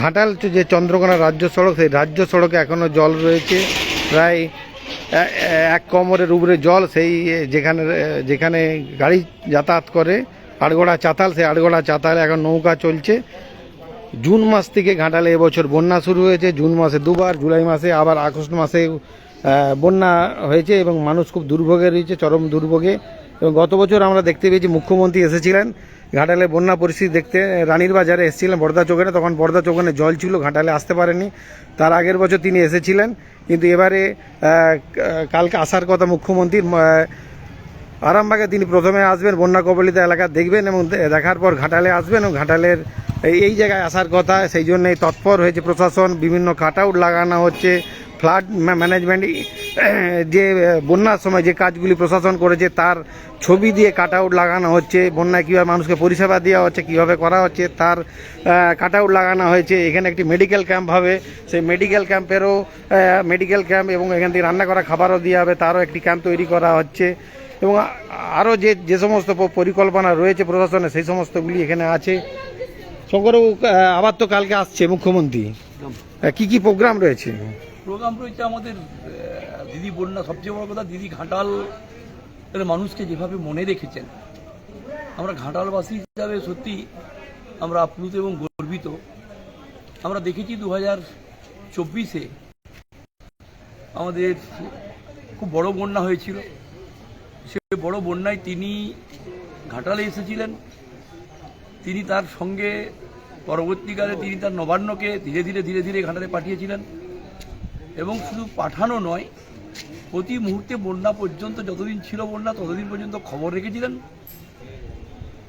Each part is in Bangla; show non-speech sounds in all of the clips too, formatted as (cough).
ঘাটাল যে চন্দ্রকোনা রাজ্য সড়ক, সেই রাজ্য সড়কে এখনও জল রয়েছে। প্রায় এক কোমরের উপরে জল, সেই যেখানে যেখানে গাড়ি যাতায়াত করে, আড়গোড়া চাতাল, সেই আড়গোড়া চাতালে এখন নৌকা চলছে। জুন মাস থেকে ঘাটালে এবছর বন্যা শুরু হয়েছে। জুন মাসে দুবার, জুলাই মাসে আবার আগস্ট মাসে বন্যা হয়েছে এবং মানুষ খুব দুর্ভোগে রয়েছে, চরম দুর্ভোগে। এবং গত বছর আমরা দেখতে পেয়েছি মুখ্যমন্ত্রী এসেছিলেন, ঘাটালে বন্যা পরিস্থিতি দেখতে, রানীর বাজারে এসেছিলেন বর্দা চৌকানে, তখন বর্দা চৌকানে জল ছিল, ঘাটালে আসতে পারেনি তার আগের বছর তিনি এসেছিলেন, কিন্তু এবারে কালকে আসার কথা মুখ্যমন্ত্রীর আরামবাগে তিনি প্রথমে আসবেন, বন্যা কবলিত এলাকা দেখবেন এবং দেখার পর ঘাটালে আসবেন এবং ঘাটালের এই- জায়গায় আসার কথা, সেই জন্যই তৎপর হয়েছে প্রশাসন, বিভিন্ন কাটআউট লাগানো হচ্ছে ফ্লাড ম্যানেজমেন্ট (coughs) যে বন্যার সময় যে কাজগুলি প্রশাসন করেছে তার ছবি দিয়ে কাট আউট লাগানো হচ্ছে বন্যায় কীভাবে মানুষকে পরিষেবা দেওয়া হচ্ছে কীভাবে করা হচ্ছে তার কাট আউট লাগানো হয়েছে। এখানে একটি মেডিকেল ক্যাম্প হবে। সেই মেডিকেল ক্যাম্পেরও মেডিকেল ক্যাম্প এবং এখান থেকে রান্না করা খাবারও দেওয়া হবে। তারও একটি ক্যাম্প তৈরি করা হচ্ছে। এবং আরও যে যে সমস্ত পরিকল্পনা রয়েছে প্রশাসনে সেই সমস্তগুলি এখানে আছে। শঙ্করবাবু আবার তো কালকে আসছে মুখ্যমন্ত্রী। কি কি প্রোগ্রাম রয়েছে? প্রোগ্রাম রয়েছে আমাদের দিদি বন্যা, সবচেয়ে বড় কথা দিদি ঘাটাল মানুষকে যেভাবে মনে রেখেছেন, আমরা ঘাটালবাসী হিসাবে সত্যি আমরা আপ্লুত এবং গর্বিত। আমরা দেখেছি দু হাজার চব্বিশে আমাদের খুব বড় বন্যা হয়েছিল। সে বড় বন্যায় তিনি ঘাটালে এসেছিলেন। তিনি তার সঙ্গে পরবর্তীকালে তিনি তার নবান্নকে ধীরে ধীরে ধীরে ধীরে ঘাটালে পাঠিয়েছিলেন। এবং শুধু পাঠানো নয় প্রতি মুহূর্তে বন্যা পর্যন্ত যতদিন ছিল বন্যা ততদিন পর্যন্ত খবর রেখেছিলেন।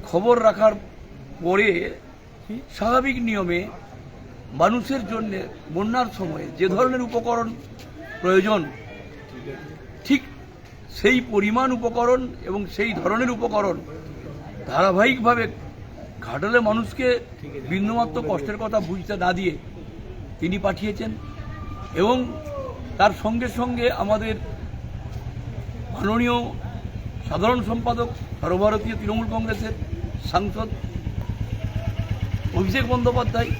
খবর রাখার পরে স্বাভাবিক নিয়মে মানুষের জন্য বন্যার সময়ে যে ধরনের উপকরণ প্রয়োজন ঠিক সেই পরিমাণ উপকরণ এবং সেই ধরনের উপকরণ ধারাবাহিকভাবে ঘাটালে মানুষকে বিন্দুমাত্র কষ্টের কথা বুঝতে না দিয়ে তিনি পাঠিয়েছেন। এবং তার সঙ্গে সঙ্গে আমাদের মাননীয় সাধারণ সম্পাদক, সর্বভারতীয় তৃণমূল কংগ্রেসের সাংসদ অভিষেক বন্দ্যোপাধ্যায়,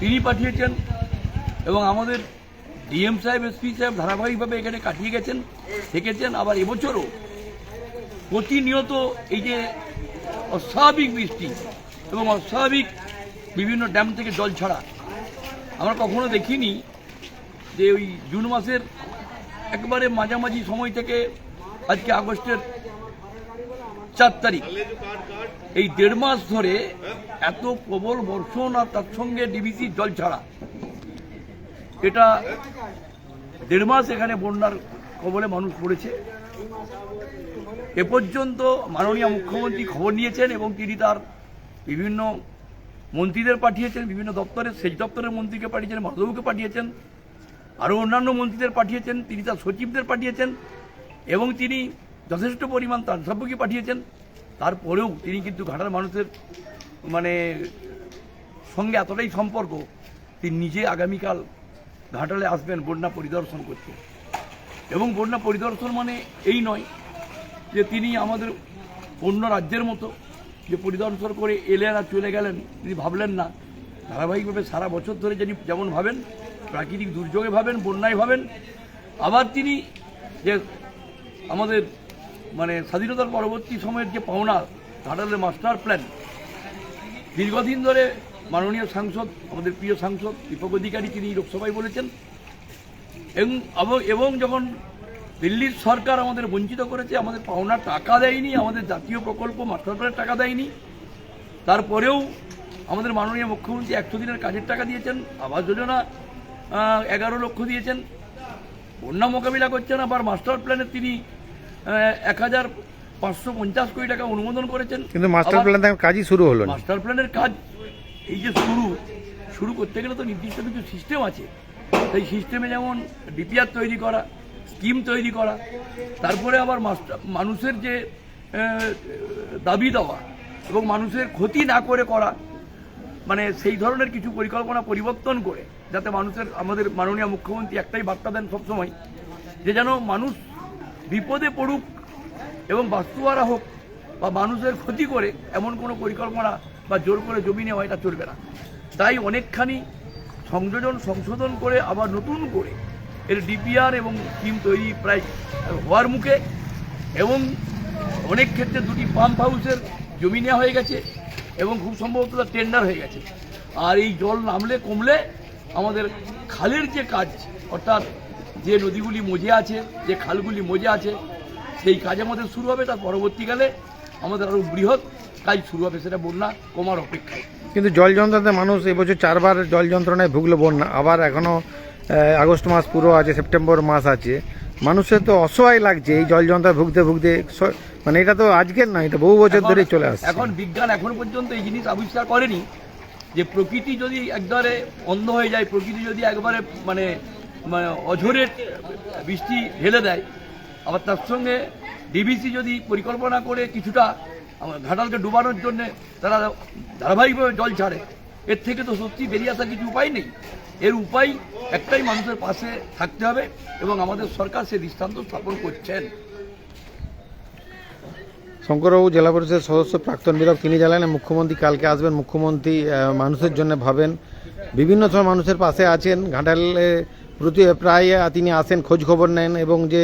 তিনি পাঠিয়েছেন এবং আমাদের ডিএম সাহেব, এসপি সাহেব ধারাবাহিকভাবে এখানে কাটিয়ে গেছেন, থেকেছেন। আবার এবছরও প্রতিনিয়ত এই যে অস্বাভাবিক বৃষ্টি এবং অস্বাভাবিক বিভিন্ন ড্যাম থেকে জল ছাড়া আমরা কখনো দেখিনি। যে ওই জুন মাসের একবারে মাঝামাঝি সময় থেকে আজকে আগস্টের চার তারিখ। এই দেড় মাস ধরে এত প্রবল বর্ষণ আর তার সঙ্গে ডিবিসি জল ছাড়া। এটা দেড় মাস এখানে বন্যার কবলে মানুষ পড়েছে। এ পর্যন্ত মাননীয় মুখ্যমন্ত্রী খবর নিয়েছেন এবং তিনি তার বিভিন্ন মন্ত্রীদের পাঠিয়েছেন, বিভিন্ন দপ্তরের, সেচ দপ্তরের মন্ত্রীকে পাঠিয়েছেন মাধবকে পাঠিয়েছেন। আরও অন্যান্য মন্ত্রীদের পাঠিয়েছেন, তিনি তার সচিবদের পাঠিয়েছেন, এবং তিনি যথেষ্ট পরিমাণ তার সভ্যকে পাঠিয়েছেন, তারপরেও তিনি কিন্তু ঘাটার মানুষের মানে সঙ্গে এতটাই সম্পর্ক, তিনি নিজে আগামীকাল ঘাটালে আসবেন বন্যা পরিদর্শন করতে। এবং বন্যা পরিদর্শন মানে এই নয় যে তিনি আমাদের অন্য রাজ্যের মতো যে পরিদর্শন করে এলেন আর চলে গেলেন, তিনি ভাবলেন না। ধারাবাহিকভাবে সারা বছর ধরে যিনি যেমন ভাবেন, প্রাকৃতিক দুর্যোগে ভাবেন, বন্যায় ভাবেন, আবার তিনি যে আমাদের মানে স্বাধীনতার পরবর্তী সময়ের যে পাওনা ঘাটালের মাস্টার প্ল্যান দীর্ঘদিন ধরে মাননীয় সাংসদ, আমাদের প্রিয় সাংসদ দীপক অধিকারী তিনি লোকসভায় বলেছেন, এবং যখন দিল্লির সরকার আমাদের বঞ্চিত করেছে, আমাদের পাওনা টাকা দেয়নি, আমাদের জাতীয় প্রকল্প মাস্টার প্ল্যানের টাকা দেয়নি, তারপরেও আমাদের মাননীয় মুখ্যমন্ত্রী একশো দিনের কাজের টাকা দিয়েছেন আবাস যোজনা এগারো লক্ষ দিয়েছেন। বন্যা মোকাবিলা করছেন আবার মাস্টার প্ল্যানে তিনি এক হাজার পাঁচশো পঞ্চাশ কোটি টাকা অনুমোদন করেছেন। কিন্তু মাস্টার আবার- প্ল্যান কাজই শুরু হলো মাস্টার প্ল্যানের কাজ এই যে শুরু শুরু করতে গেলে তো নির্দিষ্ট কিছু সিস্টেম আছে। সেই সিস্টেমে যেমন ডিপিআর তৈরি করা স্কিম তৈরি করা তারপরে আবার মাস্টার মানুষের যে দাবি দেওয়া এবং মানুষের ক্ষতি না করে করা মানে সেই ধরনের কিছু পরিকল্পনা পরিবর্তন করে যাতে মানুষের, আমাদের মাননীয় মুখ্যমন্ত্রী একটাই বার্তা দেন সবসময়, যে যেন মানুষ বিপদে পড়ুক এবং বাস্তুয়ারা হোক বা মানুষের ক্ষতি করে এমন কোনো পরিকল্পনা বা জোর করে জমি নেওয়া, এটা চলবে না। তাই অনেকখানি সংযোজন, সংশোধন করে, আবার নতুন করে এর ডিপিআর এবং টিম তৈরি প্রায় হওয়ার মুখে এবং অনেক ক্ষেত্রে দুটি পাম্প হাউসের জমি নেওয়া হয়ে গেছে। এবং খুব সম্ভবত তার টেন্ডার হয়ে গেছে। আর এই জল নামলে, কমলে আমাদের খালের যে কাজ, অর্থাৎ যে নদীগুলি মজে আছে, যে খালগুলি মজে আছে, সেই কাজ আমাদের শুরু হবে। তার পরবর্তীকালে আমাদের আরও বৃহৎ কাজ শুরু হবে সেটা বন্যা কমার অপেক্ষায়। কিন্তু জল যন্ত্রণাতে মানুষ এবছর চারবার জল যন্ত্রণায় ভুগলো বন্যা। আবার এখনও আগস্ট মাস পুরো আছে, সেপ্টেম্বর মাস আছে। মানুষের তো অসহায় লাগছে এই জল যন্ত্রণায় ভুগতে ভুগতে মানে এটা তো আজকের না এটা বহু বছর ধরেই চলে আসছে। এখন বিজ্ঞান এখন পর্যন্ত এই জিনিস আবিষ্কার করেনি যে প্রকৃতি যদি একবারে অন্ধ হয়ে যায় প্রকৃতি যদি একবারে মানে মানে অঝোরের বৃষ্টি ঢেলে দেয় আবার তার সঙ্গে ডিবিসি যদি পরিকল্পনা করে কিছুটা ঘাটালকে ডুবানোর জন্য তারা ধারাবাহিকভাবে জল ছাড়ে। এর থেকে তো সত্যি বেরিয়ে আসার কিছু উপায় নেই। এর উপায় একটাই, মানুষের পাশে থাকতে হবে এবং আমাদের সরকার সে দৃষ্টান্ত স্থাপন করছেন। শঙ্করবাবু, জেলা পরিষদের সদস্য প্রাক্তন বিধায়ক তিনি জানালেন, মুখ্যমন্ত্রী কালকে আসবেন, মুখ্যমন্ত্রী মানুষের জন্য ভাবেন। বিভিন্ন সময় মানুষের পাশে আছেন, ঘাটালে প্রতি প্রায় তিনি আসেন খোঁজ খবর নেন এবং যে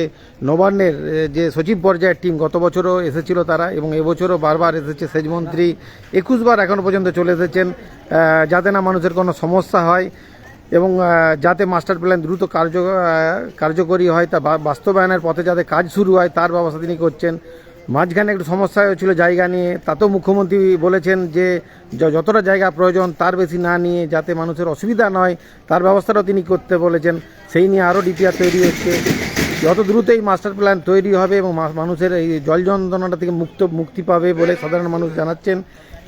নবান্নের যে সচিব পর্যায়ের টিম গত বছরও এসেছিল তারা এবং এবছরও বারবার এসেছে। সেচমন্ত্রী একুশবার এখনও পর্যন্ত চলে এসেছেন যাতে না মানুষের কোনো সমস্যা হয় এবং যাতে মাস্টার প্ল্যান দ্রুত কার্য কার্যকরী হয় তা বাস্তবায়নের পথে যাতে কাজ শুরু হয়, তার ব্যবস্থা তিনি করছেন। মাঝখানে একটু সমস্যা হয়েছিল জায়গা নিয়ে তাতেও মুখ্যমন্ত্রী বলেছেন যে যতটা জায়গা প্রয়োজন তার বেশি না নিয়ে যাতে মানুষের অসুবিধা নয়, তার ব্যবস্থাটাও তিনি করতে বলেছেন। সেই নিয়ে আরও ডিপিআর তৈরি হচ্ছে। যত দ্রুত এই মাস্টার প্ল্যান তৈরি হবে এবং মানুষের এই জল যন্ত্রণাটা থেকে মুক্ত, মুক্তি পাবে বলে সাধারণ মানুষ জানাচ্ছেন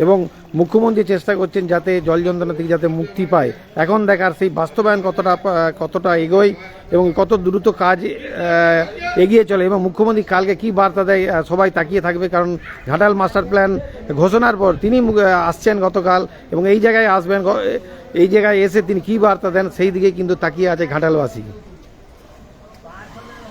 এবং মুখ্যমন্ত্রী চেষ্টা করছেন যাতে জল যন্ত্রণা থেকে যাতে মুক্তি পায়। এখন দেখার সেই বাস্তবায়ন কতটা কতটা এগোয় এবং কত দ্রুত কাজ এগিয়ে চলে। এবং মুখ্যমন্ত্রী কালকে কি বার্তা দেয় সবাই তাকিয়ে থাকবে কারণ ঘাটাল মাস্টার প্ল্যান ঘোষণার পর তিনি আসছেন গতকাল এবং এই জায়গায় আসবেন এই জায়গায় এসে তিনি কি বার্তা দেন সেই দিকে কিন্তু তাকিয়ে আছে ঘাটালবাসী।